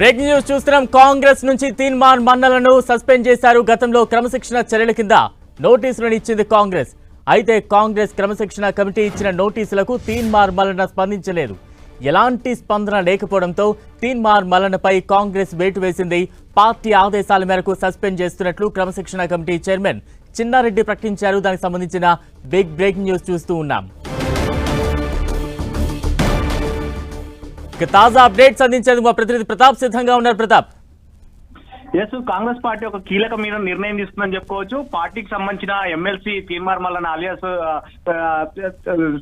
Breaking news చూస్తున్నాం. కాంగ్రెస్ నుంచి Teenmar మన్నలను suspend చేశారు. గతంలో క్రమశిక్షణ చర్యల కింద నోటీసులను ఇచ్చింది కాంగ్రెస్. అయితే కాంగ్రెస్ క్రమశిక్షణ కమిటీ ఇచ్చిన నోటీసులకు తీన్మార్ మల్లన స్పందించలేదు. ఎలాంటి స్పందన లేకపోవడంతో తీన్మార్ మల్లనపై కాంగ్రెస్ వేటు వేసింది. పార్టీ ఆదేశాల మేరకు సస్పెండ్ చేస్తున్నట్లు క్రమశిక్షణ కమిటీ చైర్మన్ చిన్నారెడ్డి ప్రకటించారు. దానికి సంబంధించిన బిగ్ బ్రేకింగ్ న్యూస్ చూస్తూ ఉన్నాం. ఇక తాజా అప్డేట్స్ అందించేందుకు మా ప్రతినిధి ప్రతాప్ సిద్ధంగా ఉన్నారు. ప్రతాప్. ఎస్ కాంగ్రెస్ పార్టీ ఒక కీలకమైన నిర్ణయం తీసుకుందని చెప్పుకోవచ్చు. పార్టీకి సంబంధించిన ఎమ్మెల్సీ తీర్మార్ మల్లన్న అలియాస్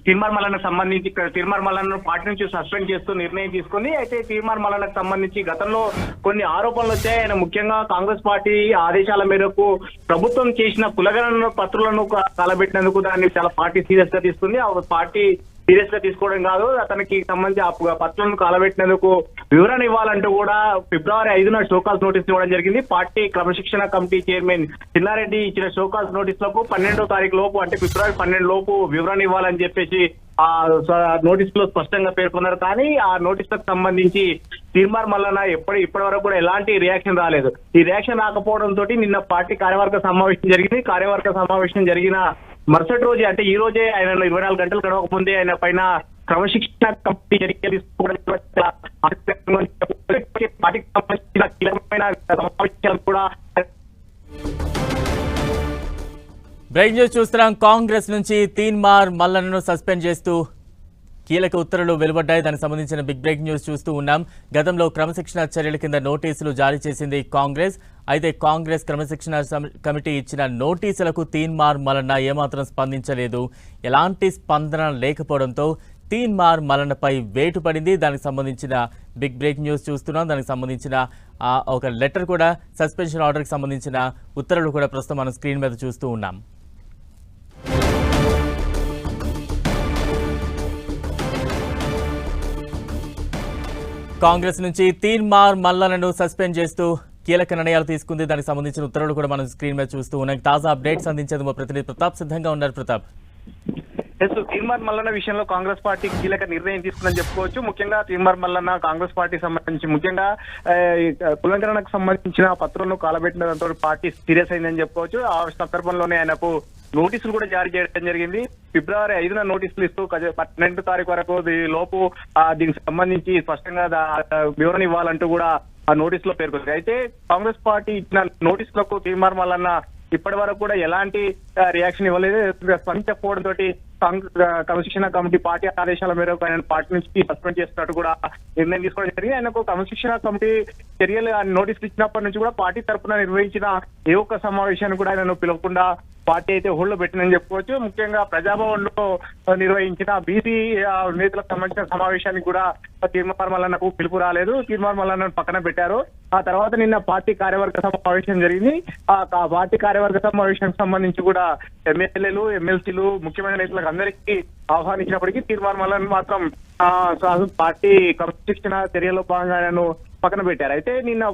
తీర్మార్ మల్లన్నకు సంబంధించి తీర్మార్ మల్లన్న పార్టీ నుంచి సస్పెండ్ చేస్తూ నిర్ణయం తీసుకుంది. అయితే తీర్మార్ మల్లన్నకు సంబంధించి గతంలో కొన్ని ఆరోపణలు వచ్చాయి. ఆయన ముఖ్యంగా కాంగ్రెస్ పార్టీ ఆదేశాల మేరకు ప్రభుత్వం చేసిన కులగణన పత్రులను కలబెట్టినందుకు దాన్ని చాలా పార్టీ సీరియస్గా తీసుకుంది ఆ పార్టీ సీరియస్గా తీసుకోవడం కాదు అతనికి సంబంధించి ఆ పత్రాలను కాలబెట్టినందుకు వివరణ ఇవ్వాలంటూ కూడా ఫిబ్రవరి ఐదున షోకాస్ నోటీస్ ఇవ్వడం జరిగింది. పార్టీ క్రమశిక్షణ కమిటీ చైర్మన్ చిన్నారెడ్డి ఇచ్చిన షోకాస్ నోటీసులకు పన్నెండో తారీఖు లోపు అంటే ఫిబ్రవరి పన్నెండు లోపు వివరణ ఇవ్వాలని చెప్పేసి ఆ నోటీస్లో స్పష్టంగా పేర్కొన్నారు. కానీ ఆ నోటీసులకు సంబంధించి తీర్మార్ మల్లన ఎప్పటి ఇప్పటి వరకు కూడా ఎలాంటి రియాక్షన్ రాలేదు. ఈ రియాక్షన్ రాకపోవడం తోటి నిన్న పార్టీ కార్యవర్గ సమావేశం జరిగింది. కార్యవర్గ సమావేశం జరిగిన మరుసటి రోజే అంటే ఈ రోజే ఆయన ఇరవై నాలుగు గంటలు గడవకముందే ఆయన పైన క్రమశిక్షణ కమిటీ చర్యలు తీసుకోవడం కీలకమైన సమావేశాలు కూడా బ్రేకింగ్ న్యూస్ చూస్తున్నాం. కాంగ్రెస్ నుంచి తీన్మార్ మల్లనను సస్పెండ్ చేస్తూ కీలక ఉత్తర్వులు వెలువడ్డాయి. దానికి సంబంధించిన బిగ్ బ్రేక్ న్యూస్ చూస్తూ ఉన్నాం. గతంలో క్రమశిక్షణ చర్యల కింద నోటీసులు జారీ చేసింది కాంగ్రెస్. అయితే కాంగ్రెస్ క్రమశిక్షణ కమిటీ ఇచ్చిన నోటీసులకు తీన్మార్ మలన్న ఏమాత్రం స్పందించలేదు. ఎలాంటి స్పందన లేకపోవడంతో తీన్మార్ మలనపై వేటు పడింది. దానికి సంబంధించిన బిగ్ బ్రేక్ న్యూస్ చూస్తున్నాం. దానికి సంబంధించిన ఒక లెటర్ కూడా సస్పెన్షన్ ఆర్డర్కి సంబంధించిన ఉత్తర్వులు కూడా ప్రస్తుతం మనం స్క్రీన్ మీద చూస్తూ ఉన్నాం. కాంగ్రెస్ నుంచి తీన్మార్ మల్లలను సస్పెండ్ చేస్తూ కీలక నిర్ణయాలు తీసుకుంది. దానికి సంబంధించిన ఉత్తర్వులు కూడా మనం స్క్రీన్ మీద చూస్తూ ఉన్నాం తాజా అప్డేట్స్ అందించేది మా ప్రతినిధి ప్రతాప్ సిద్ధంగా ఉన్నారు ప్రతాప్. ఎస్ తీర్మార్ మల్లన్న విషయంలో కాంగ్రెస్ పార్టీ కీలక నిర్ణయం తీసుకుందని చెప్పుకోవచ్చు. ముఖ్యంగా తీర్మార్ మల్లన్న కాంగ్రెస్ పార్టీ సంబంధించి ముఖ్యంగా కులంకరణకు సంబంధించిన పత్రాలను కాలబెట్టిన పార్టీ సీరియస్ అయిందని చెప్పుకోవచ్చు. ఆ సందర్భంలోనే ఆయనకు నోటీసులు కూడా జారీ చేయడం జరిగింది. ఫిబ్రవరి ఐదున నోటీసులు ఇస్తూ పన్నెండు తారీఖు వరకు లోపు దీనికి సంబంధించి స్పష్టంగా వివరణ ఇవ్వాలంటూ కూడా ఆ నోటీస్లో పేర్కొంది. అయితే కాంగ్రెస్ పార్టీ ఇచ్చిన నోటీసులకు తీర్మార్ మల్లన్న ఇప్పటి వరకు కూడా ఎలాంటి రియాక్షన్ ఇవ్వలేదు. స్పందించకపోవడం తోటి క్రమశిక్షణ కమిటీ పార్టీ ఆదేశాల మేరకు ఆయన పార్టీ నుంచి సస్పెండ్ చేస్తున్నట్టు కూడా నిర్ణయం తీసుకోవడం జరిగింది. ఆయనకు క్రమశిక్షణ కమిటీ చర్యలు నోటీసులు ఇచ్చినప్పటి నుంచి కూడా పార్టీ తరఫున నిర్వహించిన ఏ ఒక్క సమావేశాన్ని కూడా ఆయనను పిలవకుండా పార్టీ అయితే హోల్డ్ పెట్టిందని చెప్పుకోవచ్చు. ముఖ్యంగా ప్రజాభవన్లో నిర్వహించిన బీసీ నేతలకు సంబంధించిన సమావేశానికి కూడా తీర్మార్ మల్లన్నకు పిలుపు రాలేదు. తీర్మార్ మల్లన్నను పక్కన పెట్టారు. ఆ తర్వాత నిన్న పార్టీ కార్యవర్గ సమావేశం జరిగింది. ఆ పార్టీ కార్యవర్గ సమావేశానికి సంబంధించి కూడా ఎమ్మెల్యేలు ఎమ్మెల్సీలు ముఖ్యమైన నేతలకు అందరికీ ఆహ్వానించినప్పటికీ తీర్మార్ మల్లన్ మాత్రం ఆ, పార్టీ క్రమశిక్షణ చర్యలో భాగంగా ఆయనను పక్కన పెట్టారు. అయితే నిన్న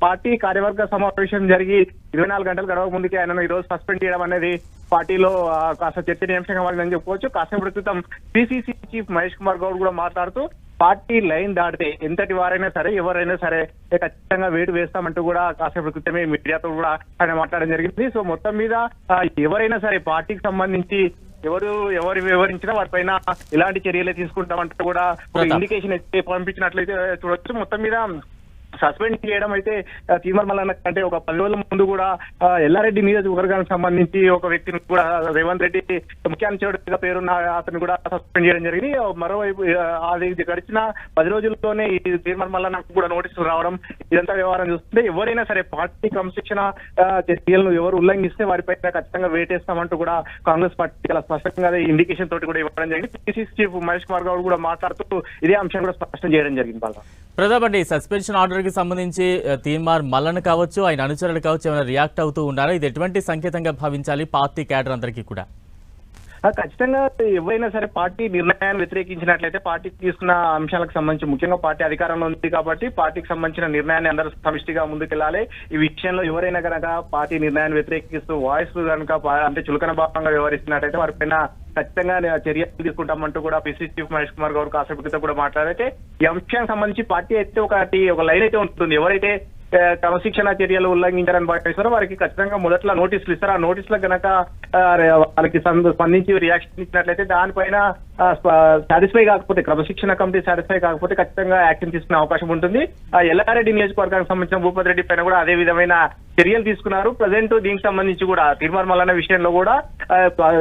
పార్టీ కార్యవర్గ సమావేశం జరిగి ఇరవై నాలుగు గంటలు గడవక ముందుకే ఆయనను ఈ రోజు సస్పెండ్ చేయడం అనేది పార్టీలో కాస్త చర్చనీయాంశంగా మారిందని చెప్పుకోవచ్చు. కాసేపటి క్రితం పిసిసి చీఫ్ మహేష్ కుమార్ గౌడ్ కూడా మాట్లాడుతూ పార్టీ లైన్ దాటితే ఎంతటి వారైనా సరే ఎవరైనా సరే ఖచ్చితంగా వేటు వేస్తామంటూ కూడా కాసేపటి క్రితమే మీడియాతో కూడా ఆయన మాట్లాడడం జరిగింది సో మొత్తం మీద ఎవరైనా సరే పార్టీకి సంబంధించి ఎవరు ఎవరు వివరించినా వాటిపైన ఇలాంటి చర్యలే తీసుకుంటామంటే కూడా. ఇండికేషన్ పంపించినట్లయితే చూడొచ్చు మొత్తం మీద సస్పెండ్ చేయడం అయితే తీమర్ మల్లన్న అంటే ఒక పది రోజుల ముందు కూడా ఎల్లారెడ్డి ఎల్లారెడ్డి నియోజకవర్గానికి సంబంధించి ఒక వ్యక్తిని కూడా రేవంత్ రెడ్డి ముఖ్యాంశుడిగా పేరున్న అతను కూడా సస్పెండ్ చేయడం జరిగింది. మరోవైపు అది గడిచిన పది రోజుల్లోనే ఈ తీర్మార్ మల్లన్నకు కూడా నోటీసులు రావడం ఇదంతా వ్యవహారం చూస్తుంటే ఎవరైనా సరే పార్టీ క్రమశిక్షణ చర్యలను ఎవరు ఉల్లంఘిస్తే వారిపైన ఖచ్చితంగా వేటేస్తామంటూ కూడా కాంగ్రెస్ పార్టీ చాలా స్పష్టంగా ఇండికేషన్ తోటి కూడా ఇవ్వడం జరిగింది. పిసిసి చీఫ్ మహేష్ కుమార్ గౌడ్ కూడా మాట్లాడుతూ ఇదే అంశం కూడా స్పష్టం చేయడం జరిగింది బాగా ప్రతాప్ అండి సస్పెన్షన్ ఆర్డర్కి సంబంధించి తీర్మార్ తీన్మార్ మల్లన కావచ్చు ఆయన అనుచరులు కావచ్చు ఏమైనా రియాక్ట్ అవుతూ ఉన్నారా ఇది ఎటువంటి సంకేతంగా భావించాలి పార్టీ క్యాడర్ అందరికీ కూడా? ఖచ్చితంగా ఎవరైనా సరే పార్టీ నిర్ణయాన్ని వ్యతిరేకించినట్లయితే పార్టీ తీసుకున్న అంశాలకు సంబంధించి ముఖ్యంగా పార్టీ అధికారంలో ఉంది కాబట్టి పార్టీకి సంబంధించిన నిర్ణయాన్ని అందరూ సమిష్టిగా ముందుకెళ్ళాలి. ఈ విషయంలో ఎవరైనా కనుక పార్టీ నిర్ణయాన్ని వ్యతిరేకిస్తూ వాయిస్ కనుక అంటే చులకన భావంగా వ్యవహరిస్తున్నట్టయితే వారిపైన ఖచ్చితంగా చర్యలు తీసుకుంటామంటూ కూడా పిసిసి చీఫ్ మహేష్ కుమార్ గౌడ్ కాసేపటితో కూడా మాట్లాడితే ఈ అంశానికి సంబంధించి పార్టీ అయితే ఒకటి ఒక లైన్ అయితే ఉంటుంది. ఎవరైతే క్రమశిక్షణ చర్యలు ఉల్లంఘించారని భావిస్తారో వారికి ఖచ్చితంగా మొదట్లో నోటీసులు ఇస్తారు. ఆ నోటీసులకు కనుక వాళ్ళకి స్పందించి రియాక్షన్ ఇచ్చినట్లయితే దానిపైన సాటిస్ఫై కాకపోతే క్రమశిక్షణ కమిటీ సాటిస్ఫై కాకపోతే ఖచ్చితంగా యాక్షన్ తీసుకునే అవకాశం ఉంటుంది. ఆ ఎల్లారెడ్డి నియోజకవర్గానికి సంబంధించిన భూపతి రెడ్డి పైన కూడా అదే విధమైన చర్యలు తీసుకున్నారు. ప్రజెంట్ దీనికి సంబంధించి కూడా తీర్మార్ విషయంలో కూడా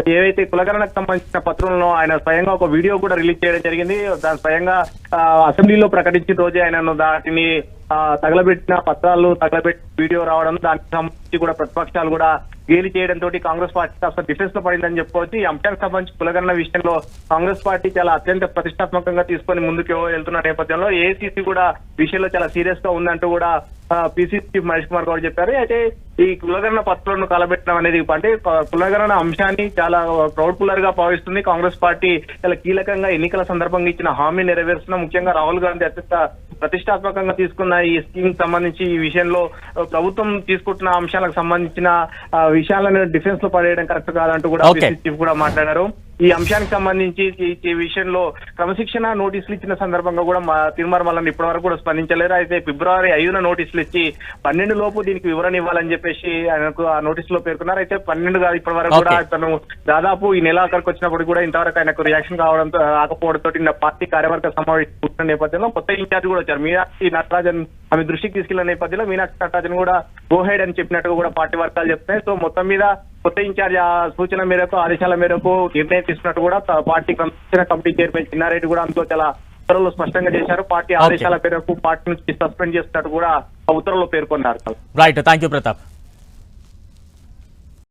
ఏవైతే కులగణనకు సంబంధించిన పత్రంలో ఆయన స్వయంగా ఒక వీడియో కూడా రిలీజ్ చేయడం జరిగింది. దాని స్వయంగా ఆ, అసెంబ్లీలో ప్రకటించిన రోజే ఆయన దాటిని తగలబెట్టిన పత్రాలు తగలబెట్టి వీడియో రావడం దానికి సంబంధించి కూడా ప్రతిపక్షాలు కూడా గేలి చేయడంతో కాంగ్రెస్ పార్టీ కాస్త డిఫెన్స్లో పడిందని చెప్పుకోవచ్చు. ఈ అంశానికి సంబంధించి కులగణన విషయంలో కాంగ్రెస్ పార్టీ చాలా అత్యంత ప్రతిష్టాత్మకంగా తీసుకొని ముందుకు వెళ్తున్న నేపథ్యంలో ఏసీసీ కూడా విషయంలో చాలా సీరియస్గా ఉందంటూ కూడా పిసిసి మహేష్ కుమార్ గౌడ్ చెప్పారు. అయితే ఈ కులగణన పత్రాలను కలబెట్టడం అనేది అంటే కులగణన అంశాన్ని చాలా ప్రౌడ్ పుల్లర్గా భావిస్తుంది. కాంగ్రెస్ పార్టీ చాలా కీలకంగా ఎన్నికల సందర్భంగా ఇచ్చిన హామీ నెరవేరుస్తున్న ముఖ్యంగా రాహుల్ గాంధీ అత్యంత ప్రతిష్టాత్మకంగా తీసుకున్న ఈ స్కీమ్ సంబంధించి ఈ విషయంలో ప్రభుత్వం తీసుకుంటున్న అంశాలకు సంబంధించిన విషయాలను డిఫెన్స్లో పడేయడం కరెక్ట్ కాదంటూ కూడా చీఫ్ కూడా మాట్లాడారు. ఈ అంశానికి సంబంధించి విషయంలో క్రమశిక్షణ నోటీసులు ఇచ్చిన సందర్భంగా కూడా మా తిరుమల మల్లన్న ఇప్పటి వరకు కూడా స్పందించలేరు అయితే ఫిబ్రవరి ఐదున నోటీసులు ఇచ్చి పన్నెండు లోపు దీనికి వివరణ ఇవ్వాలని చెప్పేసి ఆయనకు ఆ నోటీసులో పేర్కొన్నారు. అయితే పన్నెండు కాదు ఇప్పటి వరకు కూడా. తను దాదాపు ఈ నెల ఆఖరికి వచ్చినప్పుడు కూడా ఇంతవరకు ఆయనకు రియాక్షన్ కావడంతో రాకపోవడంతో పార్టీ కార్యవర్గ సమావేశం కూర్చున్న నేపథ్యంలో కొత్త ఇన్ఛార్జ్ కూడా వచ్చారు. మీనాక్షి నటరాజన్ ఆమె దృష్టికి తీసుకెళ్ళిన నేపథ్యంలో మీనాక్షి నటరాజన్ కూడా గోహెడ్ అని చెప్పినట్టుగా కూడా పార్టీ వర్గాలు చెప్తున్నాయి. సో మొత్తం మీద కొత్త ఇన్ఛార్జ్ సూచన మేరకు ఆదేశాల మేరకు నిర్ణయం తీసుకున్నట్టు కూడా పార్టీ క్రమశిక్షణ కమిటీ చైర్మన్ చిన్నారెడ్డి కూడా అందులో చాలా ఉత్తర్వులు స్పష్టంగా చేశారు. పార్టీ. ఆదేశాల మేరకు పార్టీ నుంచి సస్పెండ్ చేస్తున్నట్టు కూడా ఆ ఉత్తర్వులో పేర్కొన్నారు. Right thank you Pratap